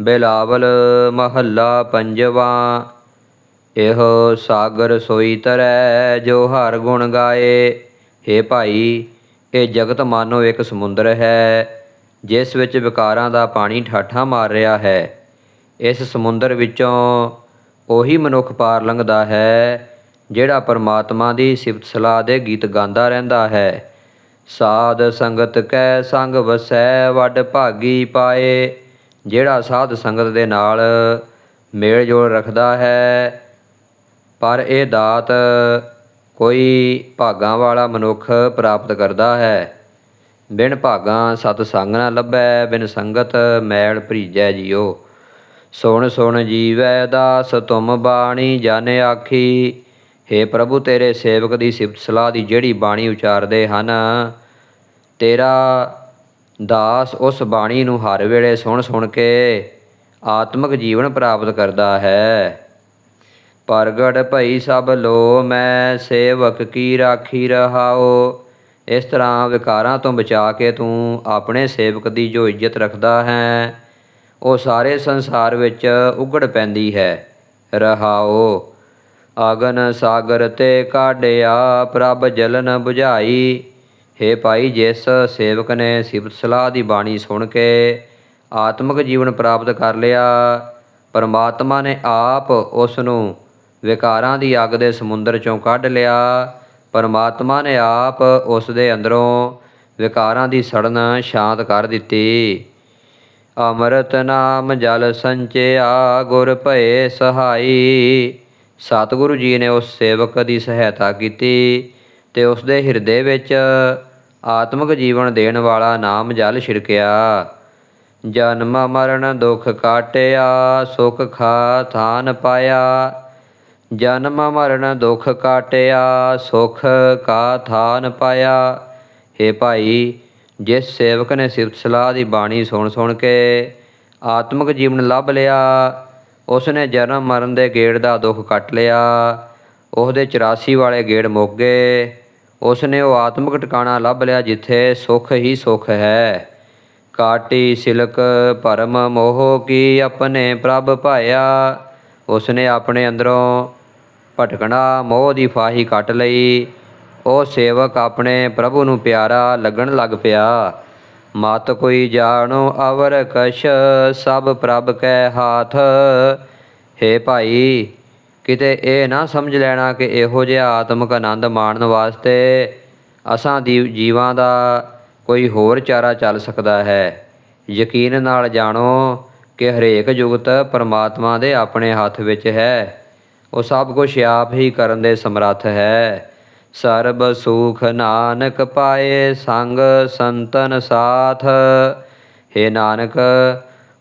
ਬਿਲਾਵਲ ਮਹੱਲਾ ਪੰਜਵਾ, ਇਹੋ ਸਾਗਰ ਸੋਈ ਤਰੈ, ਜੋ ਹਰ ਗੁਣ ਗਾਏ। हे ਭਾਈ, ਇਹ ਜਗਤ ਮਾਨੋ ਇੱਕ ਸਮੁੰਦਰ ਹੈ, ਜਿਸ ਵਿੱਚ ਵਿਕਾਰਾਂ ਦਾ ਪਾਣੀ ਠਾਠਾ ਮਾਰ ਰਿਹਾ ਹੈ। ਇਸ ਸਮੁੰਦਰ ਵਿੱਚੋਂ ਉਹੀ ਮਨੁੱਖ ਪਾਰ ਲੰਘਦਾ ਹੈ, ਜਿਹੜਾ ਪਰਮਾਤਮਾ ਦੀ ਸਿਫਤ ਸਲਾਹ ਦੇ ਗੀਤ ਗਾਉਂਦਾ ਰਹਿੰਦਾ ਹੈ। ਸਾਧ ਸੰਗਤ ਕੈ ਸੰਗ ਵਸੈ, ਵੱਡ ਭਾਗੀ ਪਾਏ। ਜਿਹੜਾ ਸਾਧ ਸੰਗਤ ਦੇ ਨਾਲ ਮੇਲ ਜੋਲ ਰੱਖਦਾ ਹੈ, ਪਰ ਇਹ ਦਾਤ ਕੋਈ ਭਾਗਾਂ ਵਾਲਾ ਮਨੁੱਖ ਪ੍ਰਾਪਤ ਕਰਦਾ ਹੈ। ਬਿਨ ਭਾਗਾਂ ਸਤ ਸੰਗ ਨਾ ਲੱਭੈ, ਬਿਨ ਸੰਗਤ ਮੈਲ ਭਰੀਜੈ ਜੀਓ। ਸੁਣ ਸੁਣ ਜੀਵੈ ਦਾਸ, ਤੁਮ ਬਾਣੀ ਜਨ ਆਖੀ। हे ਪ੍ਰਭੂ, ਤੇਰੇ ਸੇਵਕ ਦੀ ਸਿਫਤ ਸਲਾਹ ਦੀ ਜਿਹੜੀ ਬਾਣੀ ਉਚਾਰਦੇ ਹਨ, ਤੇਰਾ ਦਾਸ ਉਸ ਬਾਣੀ ਨੂੰ ਹਰ ਵੇਲੇ ਸੁਣ ਸੁਣ ਕੇ ਆਤਮਿਕ ਜੀਵਨ ਪ੍ਰਾਪਤ ਕਰਦਾ ਹੈ। ਪ੍ਰਗਟ ਭਈ ਸਭ ਲੋ ਮੈਂ ਸੇਵਕ ਕੀ ਰਾਖੀ ਰਹਾਓ? ਇਸ ਤਰ੍ਹਾਂ ਵਿਕਾਰਾਂ ਤੋਂ ਬਚਾ ਕੇ ਤੂੰ ਆਪਣੇ ਸੇਵਕ ਦੀ ਜੋ ਇੱਜ਼ਤ ਰੱਖਦਾ ਹੈ, ਉਹ ਸਾਰੇ ਸੰਸਾਰ ਵਿੱਚ ਉਗੜ ਪੈਂਦੀ ਹੈ। ਰਹਾਓ ਆਗਨ ਸਾਗਰ ਤੇ ਕਾਢਿਆ ਪ੍ਰਭ ਜਲਨ 부ਝਾਈ हे ਭਾਈ ਜਿਸ ਸੇਵਕ ਨੇ ਸਿਫਤ ਸਲਾਹ ਦੀ ਬਾਣੀ ਸੁਣ ਕੇ ਆਤਮਿਕ ਜੀਵਨ ਪ੍ਰਾਪਤ ਕਰ ਲਿਆ, ਪਰਮਾਤਮਾ ਨੇ ਆਪ ਉਸ ਨੂੰ ਵਿਕਾਰਾਂ ਦੀ ਅੱਗ ਦੇ ਸਮੁੰਦਰ ਚੋਂ ਕੱਢ ਲਿਆ। ਪਰਮਾਤਮਾ ਨੇ ਆਪ ਉਸ ਦੇ ਅੰਦਰੋਂ ਵਿਕਾਰਾਂ ਦੀ ਸੜਨ ਸ਼ਾਂਤ ਕਰ ਦਿੱਤੀ। ਅੰਮ੍ਰਿਤ ਨਾਮ ਜਲ ਸੰਚਿਆ, ਗੁਰ ਭਏ ਸਹਾਈ। ਸਤਿਗੁਰੂ ਜੀ ਨੇ ਉਸ ਸੇਵਕ ਦੀ ਸਹਾਇਤਾ ਕੀਤੀ ਤੇ ਉਸ ਦੇ ਹਿਰਦੇ ਵਿੱਚ ਆਤਮਿਕ ਜੀਵਨ ਦੇਣ ਵਾਲਾ ਨਾਮ ਜਲ ਛਿੜਕਿਆ। ਜਨਮ ਮਰਨ ਦੁਖ ਕਾਟਿਆ, ਸੁਖ ਖਾ ਥਾਨ ਪਾਇਆ। ਜਨਮ ਮਰਨ ਦੁਖ ਕਾਟਿਆ, ਸੁਖ ਕਾ ਥਾਨ ਪਾਇਆ। हे ਭਾਈ, ਜਿਸ ਸੇਵਕ ਨੇ ਸਿਫਤ ਸਲਾਹ ਦੀ ਬਾਣੀ ਸੁਣ ਸੁਣ ਕੇ ਆਤਮਿਕ ਜੀਵਨ ਲੱਭ ਲਿਆ ਉਸ ਨੇ ਜਨਮ ਮਰਨ ਦੇ ਗੇੜ ਦਾ ਦੁੱਖ ਕੱਟ ਲਿਆ। ਉਸ ਦੇ 84 ਵਾਲੇ ਗੇੜ ਮੁੱਕ ਗਏ। ਉਸ ਨੇ ਉਹ ਆਤਮਿਕ ਟਿਕਾਣਾ ਲੱਭ ਲਿਆ ਜਿੱਥੇ ਸੁਖ ਹੀ ਸੁਖ ਹੈ। ਕਾਟੀ ਸਿਲਕ ਭਰਮ ਮੋਹ ਕੀ ਆਪਣੇ ਪ੍ਰਭ ਭਾਇਆ। ਉਸ ਨੇ ਆਪਣੇ ਅੰਦਰੋਂ ਭਟਕਣਾ ਮੋਹ ਦੀ ਫਾਹੀ ਕੱਟ ਲਈ। ਉਹ ਸੇਵਕ ਆਪਣੇ ਪ੍ਰਭੂ ਨੂੰ ਪਿਆਰਾ ਲੱਗਣ ਲੱਗ ਪਿਆ। ਮਤ ਕੋਈ ਜਾਣੋ ਅਵਰ ਕਛ ਸਭ ਪ੍ਰਭ ਕੈ ਹਾਥ। ਹੈ ਭਾਈ ਕਿਤੇ ਇਹ ਨਾ ਸਮਝ ਲੈਣਾ ਕਿ ਇਹੋ ਜਿਹਾ ਆਤਮਿਕ ਆਨੰਦ ਮਾਣਨ ਵਾਸਤੇ ਅਸਾਂ ਦੀ ਜੀਵਾਂ ਦਾ ਕੋਈ ਹੋਰ ਚਾਰਾ ਚੱਲ ਸਕਦਾ ਹੈ। ਯਕੀਨ ਨਾਲ ਜਾਣੋ ਕਿ ਹਰੇਕ ਜੁਗਤ ਪਰਮਾਤਮਾ ਦੇ ਆਪਣੇ ਹੱਥ ਵਿੱਚ ਹੈ। ਉਹ ਸਭ ਕੁਝ ਆਪ ਹੀ ਕਰਨ ਦੇ ਸਮਰੱਥ ਹੈ। ਸਰਬ ਸੁਖ ਨਾਨਕ ਪਾਏ ਸੰਗ ਸੰਤਨ ਸਾਥ। ਹੈ ਨਾਨਕ,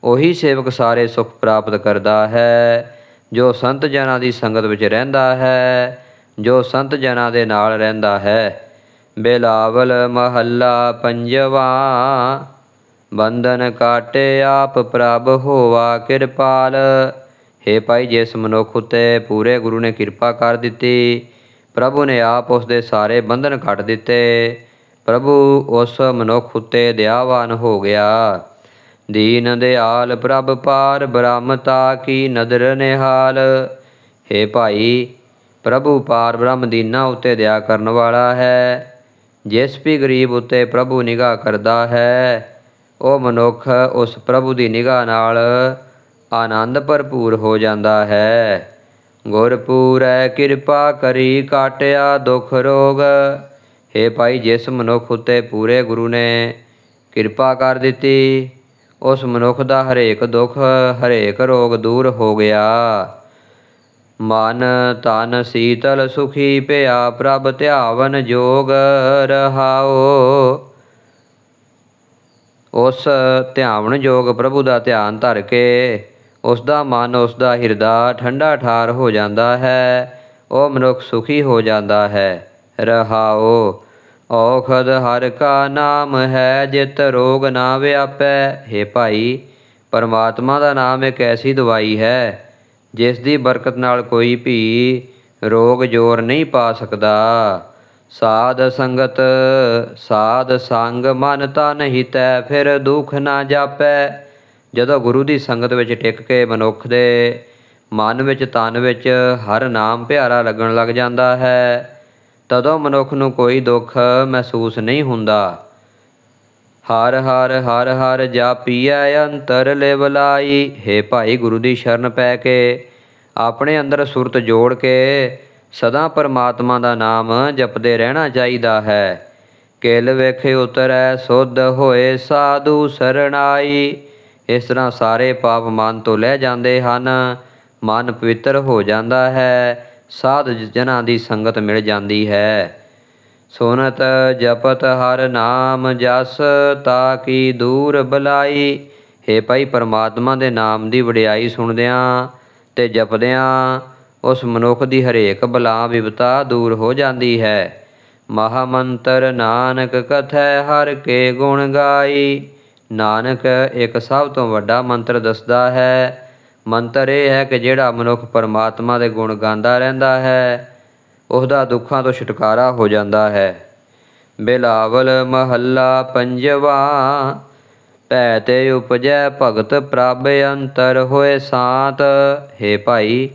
ਉਹੀ ਸੇਵਕ ਸਾਰੇ ਸੁਖ ਪ੍ਰਾਪਤ ਕਰਦਾ ਹੈ। ਜੋ ਸੰਤ ਜਨਾਂ ਦੀ ਸੰਗਤ ਵਿੱਚ ਰਹਿੰਦਾ ਹੈ, ਜੋ ਸੰਤ ਜਨਾਂ ਦੇ ਨਾਲ ਰਹਿੰਦਾ ਹੈ। ਬੇਲਾਵਲ ਮਹੱਲਾ ਪੰਜਵਾ, ਬੰਧਨ ਕਾਟੇ ਆਪ ਪ੍ਰਭ ਹੋਵਾ ਕਿਰਪਾਲ। हे ਭਾਈ, ਜਿਸ ਮਨੁੱਖ ਉਤੇ ਪੂਰੇ ਗੁਰੂ ਨੇ ਕਿਰਪਾ ਕਰ ਦਿੱਤੀ, ਪ੍ਰਭੂ ਨੇ ਆਪ ਉਸ ਦੇ ਸਾਰੇ ਬੰਧਨ ਕੱਟ ਦਿੱਤੇ, ਪ੍ਰਭੂ ਉਸ ਮਨੁੱਖ ਉਤੇ ਦਇਆਵਾਨ ਹੋ ਗਿਆ। ਦੀਨ ਦਿਆਲ ਪ੍ਰਭ ਪਾਰ ਬ੍ਰਹਮਤਾ ਕੀ ਨਦਰ ਨਿਹਾਲ। हे ਭਾਈ, ਪ੍ਰਭੂ ਪਾਰ ਬ੍ਰਹਮ ਦੀਨਾ ਉਤੇ ਦਇਆ ਕਰਨ ਵਾਲਾ ਹੈ। ਜਿਸ ਵੀ ਗਰੀਬ ਉਤੇ ਪ੍ਰਭੂ ਨਿਗਾਹ ਕਰਦਾ ਹੈ, ਉਹ ਮਨੁੱਖ ਉਸ ਪ੍ਰਭੂ ਦੀ ਨਿਗਾਹ ਨਾਲ ਆਨੰਦ ਭਰਪੂਰ ਹੋ ਜਾਂਦਾ ਹੈ। ਗੁਰਪੂਰੈ ਕਿਰਪਾ ਕਰੀ ਕਾਟਿਆ ਦੁਖ ਰੋਗ। हे ਭਾਈ, ਜਿਸ ਮਨੁੱਖ ਉਤੇ ਪੂਰੇ ਗੁਰੂ ਨੇ ਕਿਰਪਾ ਕਰ ਦਿੱਤੀ ਉਸ ਮਨੁੱਖ ਦਾ ਹਰੇਕ ਦੁੱਖ, ਹਰੇਕ ਰੋਗ ਦੂਰ ਹੋ ਗਿਆ। ਮਨ ਤਨ ਸੀਤਲ ਸੁਖੀ ਭਇਆ ਪ੍ਰਭ ਧਿਆਵਨ ਜੋਗ ਰਹਾਓ। ਉਸ ਧਿਆਵਨ ਜੋਗ ਪ੍ਰਭੂ ਦਾ ਧਿਆਨ ਧਰ ਕੇ, ਉਸ ਦਾ ਮਨ, ਉਸ ਦਾ ਹਿਰਦਾ ਠੰਡਾ ਠਾਰ ਹੋ ਜਾਂਦਾ ਹੈ, ਉਹ ਮਨੁੱਖ ਸੁਖੀ ਹੋ ਜਾਂਦਾ ਹੈ। ਰਹਾਓ। ਔਖਦ ਹਰ ਕਾ ਨਾਮ ਹੈ, ਜਿਤ ਰੋਗ ਨਾ ਵਿਆਪੈ। हे ਭਾਈ, ਪਰਮਾਤਮਾ ਦਾ ਨਾਮ ਇੱਕ ਐਸੀ ਦਵਾਈ ਹੈ, ਜਿਸ ਦੀ ਬਰਕਤ ਨਾਲ ਕੋਈ ਵੀ ਰੋਗ ਜੋਰ ਨਹੀਂ ਪਾ ਸਕਦਾ। ਸਾਧ ਸੰਗਤ, ਸਾਧ ਸੰਗ ਮਨ ਤਨ ਹਿਤੈ, ਫਿਰ ਦੁਖ ਨਾ ਜਾਪੈ। ਜਦੋਂ ਗੁਰੂ ਦੀ ਸੰਗਤ ਵਿੱਚ ਟਿਕ ਕੇ ਮਨੁੱਖ ਦੇ ਮਨ ਵਿੱਚ ਤਨ ਵਿੱਚ ਹਰ ਨਾਮ ਪਿਆਰਾ ਲੱਗਣ ਲੱਗ ਜਾਂਦਾ ਹੈ ਤਦੋਂ ਮਨੁੱਖ ਨੂੰ ਕੋਈ ਦੁੱਖ ਮਹਿਸੂਸ ਨਹੀਂ ਹੁੰਦਾ। ਹਰ ਹਰ ਹਰ ਹਰ ਜਾਪੀਐ ਅੰਤਰ ਲਿਵ ਲਾਈ। हे ਭਾਈ ਗੁਰੂ ਦੀ ਸ਼ਰਨ ਪੈ ਕੇ ਆਪਣੇ ਅੰਦਰ ਸੁਰਤ ਜੋੜ ਕੇ ਸਦਾ ਪਰਮਾਤਮਾ ਦਾ ਨਾਮ ਜਪਦੇ ਰਹਿਣਾ ਚਾਹੀਦਾ ਹੈ। ਕਿਲ ਵੇਖੇ ਉਤਰੈ, ਸੁਧ ਹੋਏ ਸਾਧੂ ਸਰਣਾਈ। ਇਸ ਤਰ੍ਹਾਂ ਸਾਰੇ ਪਾਪ ਮਨ ਤੋਂ ਲੈ ਜਾਂਦੇ ਹਨ। ਮਨ ਪਵਿੱਤਰ ਹੋ ਜਾਂਦਾ ਹੈ। ਸਾਧ ਜਨਾਂ ਦੀ ਸੰਗਤ ਮਿਲ ਜਾਂਦੀ ਹੈ। ਸੁਨਤ ਜਪਤ ਹਰ ਨਾਮ ਜਸ, ਤਾ ਕੀ ਦੂਰ ਬਲਾਈ। हे ਭਾਈ ਪਰਮਾਤਮਾ ਦੇ ਨਾਮ ਦੀ ਵਡਿਆਈ ਸੁਣਦਿਆਂ ਤੇ ਜਪਦਿਆਂ, ਉਸ ਮਨੁੱਖ ਦੀ ਹਰੇਕ ਬਲਾ ਵਿਪਤਾ ਦੂਰ ਹੋ ਜਾਂਦੀ ਹੈ। ਮਹਾਮੰਤਰ ਨਾਨਕ ਕਥੈ ਹਰ ਕੇ ਗੁਣ ਗਾਈ। ਨਾਨਕ ਇੱਕ ਸਭ ਤੋਂ ਵੱਡਾ ਮੰਤਰ ਦੱਸਦਾ ਹੈ ਮੰਤਰ ਇਹ ਹੈ ਕਿ ਜਿਹੜਾ ਮਨੁੱਖ ਪਰਮਾਤਮਾ ਦੇ ਗੁਣ ਗਾਉਂਦਾ ਰਹਿੰਦਾ ਹੈ, ਉਹਦਾ ਦੁੱਖਾਂ ਤੋਂ ਛੁਟਕਾਰਾ ਹੋ ਜਾਂਦਾ ਹੈ। ਬਿਲਾਵਲ ਮਹੱਲਾ ਪੰਜਵਾ, ਭੈ ਤੇ ਉਪਜੈ ਭਗਤ ਪ੍ਰਭ ਅੰਤਰ ਹੋਏ ਸਾਤ। ਹੈ ਭਾਈ,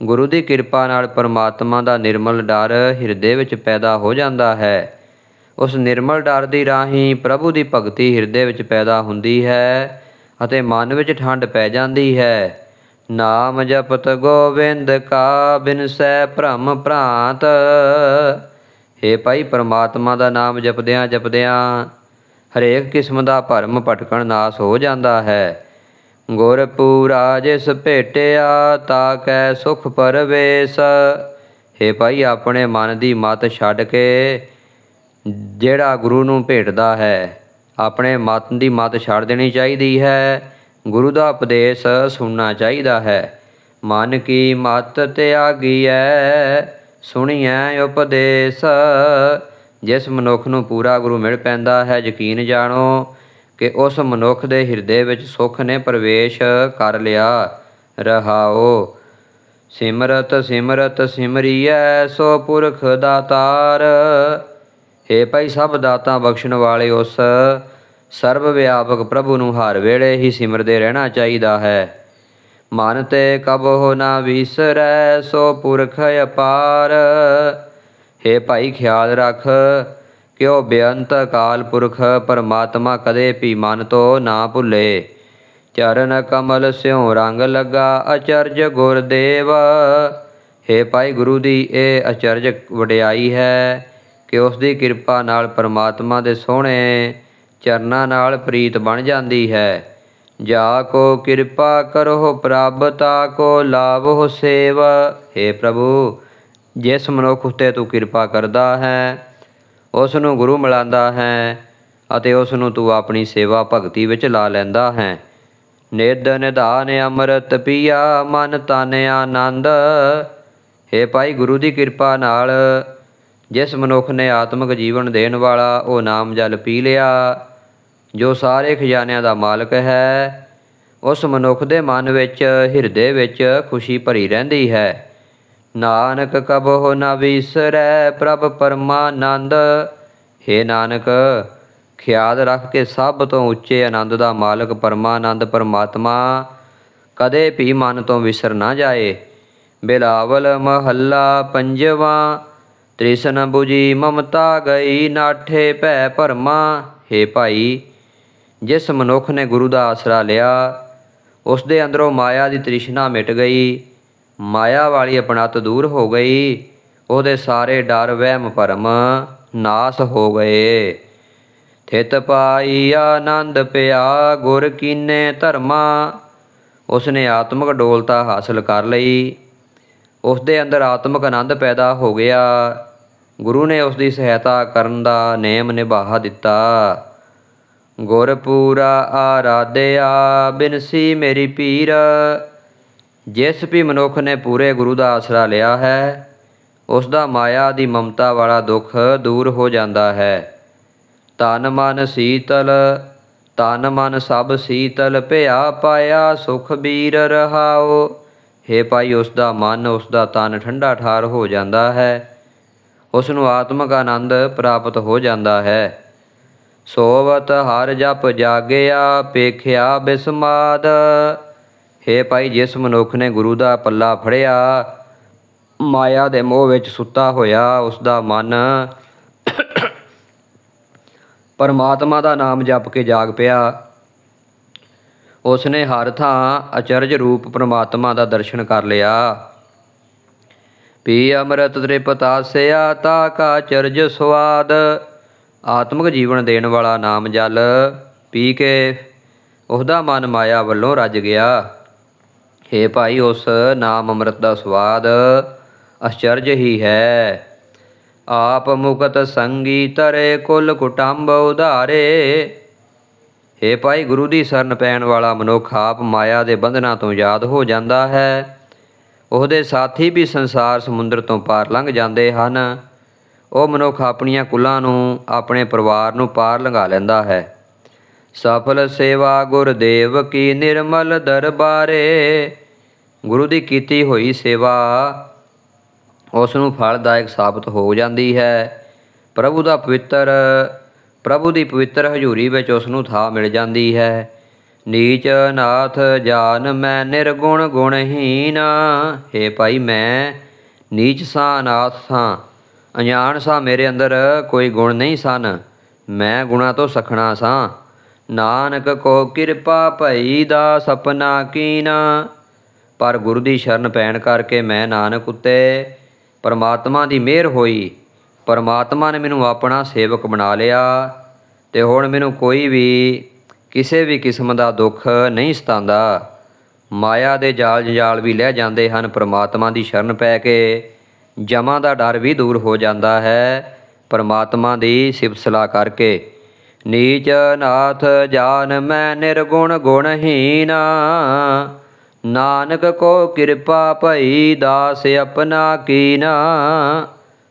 ਗੁਰੂ ਦੀ ਕਿਰਪਾ ਨਾਲ ਪਰਮਾਤਮਾ ਦਾ ਨਿਰਮਲ ਡਰ ਹਿਰਦੇ ਵਿੱਚ ਪੈਦਾ ਹੋ ਜਾਂਦਾ ਹੈ। ਉਸ ਨਿਰਮਲ ਡਰ ਦੀ ਰਾਹੀਂ ਪ੍ਰਭੂ ਦੀ ਭਗਤੀ ਹਿਰਦੇ ਵਿੱਚ ਪੈਦਾ ਹੁੰਦੀ ਹੈ ਅਤੇ ਮਨ ਵਿੱਚ ਠੰਡ ਪੈ ਜਾਂਦੀ ਹੈ। ਨਾਮ ਜਪਤ ਗੋਬਿੰਦ ਕਾ ਬਿਨਸੈ ਭ੍ਰਮ ਭ੍ਰਾਂਤ। हे ਭਾਈ ਪਰਮਾਤਮਾ ਦਾ ਨਾਮ ਜਪਦਿਆਂ ਜਪਦਿਆਂ ਹਰੇਕ ਕਿਸਮ ਦਾ ਭਰਮ ਭਟਕਣ ਨਾਸ ਹੋ ਜਾਂਦਾ ਹੈ। ਗੁਰ ਪੂਰਾ ਜਿਸ ਭੇਟਿਆ ਤਾ ਕੈ ਸੁਖ ਪਰਵੇਸ। हे ਭਾਈ ਆਪਣੇ ਮਨ ਦੀ ਮਤ ਛੱਡ ਕੇ ਜਿਹੜਾ ਗੁਰੂ ਨੂੰ ਭੇਟਦਾ ਹੈ, ਆਪਣੇ ਮਤ ਦੀ ਮਤ ਛੱਡ ਦੇਣੀ ਚਾਹੀਦੀ ਹੈ। ਗੁਰੂ ਦਾ ਉਪਦੇਸ਼ ਸੁਣਨਾ ਚਾਹੀਦਾ ਹੈ। ਮਨ ਕੀ ਮਤ ਤਿਆਗੀਐ, ਸੁਣੀਐ ਉਪਦੇਸ਼। ਜਿਸ ਮਨੁੱਖ ਨੂੰ ਪੂਰਾ ਗੁਰੂ ਮਿਲ ਪੈਂਦਾ ਹੈ, ਯਕੀਨ ਜਾਣੋ ਕਿ ਉਸ ਮਨੁੱਖ ਦੇ ਹਿਰਦੇ ਵਿੱਚ ਸੁਖ ਨੇ ਪ੍ਰਵੇਸ਼ ਕਰ ਲਿਆ। ਰਹਾਓ, ਸਿਮਰਤ ਸਿਮਰਤ ਸਿਮਰੀਐ ਸੋ ਪੁਰਖ ਦਾਤਾਰ। ਹੇ ਭਾਈ ਸਭ ਦਾਤਾਂ ਬਖਸ਼ਣ ਵਾਲੇ ਉਸ ਸਰਬ ਵਿਆਪਕ ਪ੍ਰਭੂ ਨੂੰ ਹਰ ਵੇਲੇ ਹੀ ਸਿਮਰਦੇ ਰਹਿਣਾ ਚਾਹੀਦਾ ਹੈ। ਮਨ ਤੇ ਕਬਹੁ ਨਾ ਵਿਸਰੈ, ਸੋ ਪੁਰਖ ਅਪਾਰ। ਹੇ ਭਾਈ ਖਿਆਲ ਰੱਖ ਕਿ ਬੇਅੰਤ ਅਕਾਲ ਪੁਰਖ, ਪਰਮਾਤਮਾ ਕਦੇ ਵੀ ਮਨ ਤੋਂ ਨਾ ਭੁੱਲੇ। ਚਰਨ ਕਮਲ ਸਿਉ ਰੰਗ ਲਗਾ, ਅਚਰਜ ਗੁਰਦੇਵ ਹੇ ਭਾਈ ਗੁਰੂ ਦੀ ਇਹ ਅਚਰਜ ਵਡਿਆਈ ਹੈ, ਕਿ ਉਸ ਦੀ ਕਿਰਪਾ ਨਾਲ ਪਰਮਾਤਮਾ ਦੇ ਸੋਹਣੇ ਚਰਨਾਂ ਨਾਲ ਪ੍ਰੀਤ ਬਣ ਜਾਂਦੀ ਹੈ। ਜਾ ਕੋ ਕਿਰਪਾ ਕਰੋ ਪ੍ਰਭ, ਤਾ ਕੋ ਲਾਭੋ ਸੇਵ। हे ਪ੍ਰਭੂ, ਜਿਸ ਮਨੁੱਖ ਉਤੇ ਤੂੰ ਕਿਰਪਾ ਕਰਦਾ ਹੈ ਉਸ ਨੂੰ ਗੁਰੂ ਮਿਲਾਂਦਾ ਹੈ ਅਤੇ ਉਸ ਨੂੰ ਤੂੰ ਆਪਣੀ ਸੇਵਾ ਭਗਤੀ ਵਿੱਚ ਲਾ ਲੈਂਦਾ ਹੈ। ਨਿਦ ਨਿਧਾਨ ਅੰਮ੍ਰਿਤ ਪੀਆ ਮਨ ਤਨ ਆਨੰਦ। हे ਭਾਈ ਗੁਰੂ ਦੀ ਕਿਰਪਾ ਨਾਲ ਜਿਸ ਮਨੁੱਖ ਨੇ ਆਤਮਿਕ ਜੀਵਨ ਦੇਣ ਵਾਲਾ, ਉਹ ਨਾਮ ਜਲ ਪੀ ਲਿਆ। ਜੋ ਸਾਰੇ ਖਜ਼ਾਨਿਆਂ ਦਾ ਮਾਲਕ ਹੈ, ਉਸ ਮਨੁੱਖ ਦੇ ਮਨ ਵਿੱਚ, ਹਿਰਦੇ ਵਿੱਚ ਖੁਸ਼ੀ ਭਰੀ ਰਹਿੰਦੀ ਹੈ। ਨਾਨਕ ਕਬਹੁ ਨ ਵਿਸਰੈ, ਪ੍ਰਭ ਪਰਮਾਨੰਦ। हे ਨਾਨਕ, ਖਿਆਲ ਰੱਖ ਕੇ ਸਭ ਤੋਂ ਉੱਚੇ ਆਨੰਦ ਦਾ ਮਾਲਕ ਪਰਮਾਨੰਦ ਪਰਮਾਤਮਾ। ਕਦੇ ਵੀ ਮਨ ਤੋਂ ਵਿਸਰ ਨਾ ਜਾਏ। ਬਿਲਾਵਲ ਮਹੱਲਾ ਪੰਜਵਾ ਤ੍ਰਿਸ਼ਨ 부ਜੀ ਮਮਤਾ ਗਈ ਨਾਠੇ ਭੈ ਭਰਮਾ, ਹੇ ਭਾਈ, ਜਿਸ ਮਨੁੱਖ ਨੇ ਗੁਰੂ ਦਾ ਆਸਰਾ ਲਿਆ, ਉਸ ਦੇ ਅੰਦਰੋਂ ਮਾਇਆ ਦੀ ਤ੍ਰਿਸ਼ਨਾ ਮਿਟ ਗਈ, ਮਾਇਆ ਵਾਲੀ ਅਪਣਤ ਦੂਰ ਹੋ ਗਈ, ਉਹਦੇ ਸਾਰੇ ਡਰ, ਵਹਿਮ, ਭਰਮ ਨਾਸ ਹੋ ਗਏ। ਥਿਤ ਪਾਈ ਆਨੰਦ ਪਿਆ, ਗੁਰ ਕੀਨੇ ਧਰਮਾ, ਉਸਨੇ ਆਤਮਿਕ ਡੋਲਤਾ ਹਾਸਲ ਕਰ ਲਈ। ਉਸ ਦੇ ਅੰਦਰ ਆਤਮਿਕ ਆਨੰਦ ਪੈਦਾ ਹੋ ਗਿਆ। ਗੁਰੂ ਨੇ ਉਸ ਦੀ ਸਹਾਇਤਾ ਕਰਨ ਦਾ ਨੇਮ ਨਿਭਾ ਦਿੱਤਾ। ਗੁਰ ਪੂਰਾ ਆਰਾਧਿਆ ਬਿਨਸੀ ਮੇਰੀ ਪੀਰ। ਜਿਸ ਵੀ ਮਨੁੱਖ ਨੇ ਪੂਰੇ ਗੁਰੂ ਦਾ ਆਸਰਾ ਲਿਆ ਹੈ ਉਸ ਦਾ ਮਾਇਆ ਦੀ ਮਮਤਾ ਵਾਲਾ ਦੁੱਖ ਦੂਰ ਹੋ ਜਾਂਦਾ ਹੈ। ਤਨ ਮਨ ਸੀਤਲ ਤਨ ਮਨ ਸਭ ਸੀਤਲ, ਭਿਆ ਪਾਇਆ ਸੁਖ ਬੀਰ ਰਹਾਓ। ਹੇ ਭਾਈ ਉਸ ਦਾ ਮਨ ਉਸ ਦਾ ਤਨ ਠੰਡਾ ਠਾਰ ਹੋ ਜਾਂਦਾ ਹੈ। ਉਸ ਨੂੰ ਆਤਮਿਕ ਆਨੰਦ ਪ੍ਰਾਪਤ ਹੋ ਜਾਂਦਾ ਹੈ। ਸੋਵਤ ਹਰ ਜਪ ਜਾਗਿਆ, ਪੇਖਿਆ ਬਿਸਮਾਦ। ਹੇ ਭਾਈ, ਜਿਸ ਮਨੁੱਖ ਨੇ ਗੁਰੂ ਦਾ ਪੱਲਾ ਫੜਿਆ, ਮਾਇਆ ਦੇ ਮੋਹ ਵਿੱਚ ਸੁੱਤਾ ਹੋਇਆ ਉਸ ਦਾ ਮਨ ਪਰਮਾਤਮਾ ਦਾ ਨਾਮ ਜਪ ਕੇ ਜਾਗ ਪਿਆ। ਉਸ ਨੇ ਹਰ ਥਾਂ ਅਚਰਜ ਰੂਪ ਪ੍ਰਮਾਤਮਾ ਦਾ ਦਰਸ਼ਨ ਕਰ ਲਿਆ। ਪੀ ਅੰਮ੍ਰਿਤ ਤ੍ਰਿਪਤਾ ਸਿਆ ਤਾ ਕਾ ਚਰਜ ਸਵਾਦ ਆਤਮਿਕ ਜੀਵਨ ਦੇਣ ਵਾਲਾ ਨਾਮ ਜਲ। ਪੀ ਕੇ ਉਹਦਾ ਮਨ ਮਾਇਆ ਵੱਲੋਂ ਰੱਜ ਗਿਆ। ਹੇ ਭਾਈ, ਉਸ ਨਾਮ ਅੰਮ੍ਰਿਤ ਦਾ ਸਵਾਦ ਅਚਰਜ ਹੀ ਹੈ। ਆਪ ਮੁਕਤ ਸੰਗੀ ਤਰੇ ਕੁਲ ਕੁਟੰਬ ਉਧਾਰੇ। ਹੇ ਭਾਈ ਗੁਰੂ ਦੀ ਸ਼ਰਨ ਪੈਣ ਵਾਲਾ ਮਨੁੱਖ ਆਪ ਮਾਇਆ ਦੇ ਬੰਧਨਾਂ ਤੋਂ ਆਜ਼ਾਦ ਹੋ ਜਾਂਦਾ ਹੈ। ਉਹਦੇ ਸਾਥੀ ਵੀ ਸੰਸਾਰ ਸਮੁੰਦਰ ਤੋਂ ਪਾਰ ਲੰਘ ਜਾਂਦੇ ਹਨ। ਉਹ ਮਨੁੱਖ ਆਪਣੀਆਂ ਕੁਲਾਂ ਨੂੰ ਆਪਣੇ ਪਰਿਵਾਰ ਨੂੰ ਪਾਰ ਲੰਘਾ ਲੈਂਦਾ ਹੈ। ਸਫਲ ਸੇਵਾ ਗੁਰਦੇਵ ਕੀ ਨਿਰਮਲ ਦਰਬਾਰੇ, ਗੁਰੂ ਦੀ ਕੀਤੀ ਹੋਈ ਸੇਵਾ ਉਸ ਨੂੰ ਫਲਦਾਇਕ ਸਾਬਤ ਹੋ ਜਾਂਦੀ ਹੈ। ਪ੍ਰਭੂ ਦਾ ਪਵਿੱਤਰ ਪ੍ਰਭੂ ਦੀ ਪਵਿੱਤਰ ਹਜ਼ੂਰੀ ਵਿੱਚ ਉਸ ਨੂੰ ਥਾਂ ਮਿਲ ਜਾਂਦੀ ਹੈ। ਨੀਚ ਨਾਥ ਜਾਨ ਮੈਂ ਨਿਰਗੁਣ ਗੁਣਹੀਨ। ਹੇ ਭਾਈ, ਮੈਂ ਨੀਚ ਸਾਂ, ਅਨਾਥ ਸਾਂ। ਅਣਜਾਣ ਸਾਂ ਮੇਰੇ ਅੰਦਰ, ਕੋਈ ਗੁਣ ਨਹੀਂ ਸਨ। ਮੈਂ ਗੁਣਾ ਤੋਂ ਸਖਣਾ ਸਾਂ। ਨਾਨਕ ਕੋ ਕਿਰਪਾ ਭਈ ਦਾ ਸਪਨਾ ਕੀਨਾ। ਪਰ ਗੁਰੂ ਦੀ ਸ਼ਰਨ ਪੈਣ ਕਰਕੇ ਮੈਂ ਨਾਨਕ ਉੱਤੇ ਪਰਮਾਤਮਾ ਦੀ ਮਿਹਰ ਹੋਈ। ਪਰਮਾਤਮਾ ਨੇ ਮੈਨੂੰ ਆਪਣਾ ਸੇਵਕ ਬਣਾ ਲਿਆ ਤੇ ਹੁਣ ਮੈਨੂੰ ਕੋਈ ਵੀ ਕਿਸੇ ਵੀ ਕਿਸਮ ਦਾ ਦੁੱਖ ਨਹੀਂ ਸਤਾਉਂਦਾ। ਮਾਇਆ ਦੇ ਜਾਲ ਜੰਜਾਲ ਵੀ ਲੈ ਜਾਂਦੇ ਹਨ, ਪਰਮਾਤਮਾ ਦੀ ਸ਼ਰਨ ਪੈ ਕੇ ਜਮਾਂ ਦਾ ਡਰ ਵੀ ਦੂਰ ਹੋ ਜਾਂਦਾ ਹੈ, ਪਰਮਾਤਮਾ ਦੀ ਸਿਫਤ ਸਲਾਹ ਕਰਕੇ। ਨੀਚ ਨਾਥ ਜਾਨ ਮੈਂ ਨਿਰਗੁਣ ਗੁਣਹੀਨਾ ਨਾਨਕ ਕੋ ਕਿਰਪਾ ਭਈ ਦਾਸ ਆਪਣਾ ਕੀਨਾ।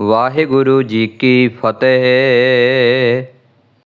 ਵਾਹਿਗੁਰੂ ਜੀ ਕੀ ਫਤਿਹ।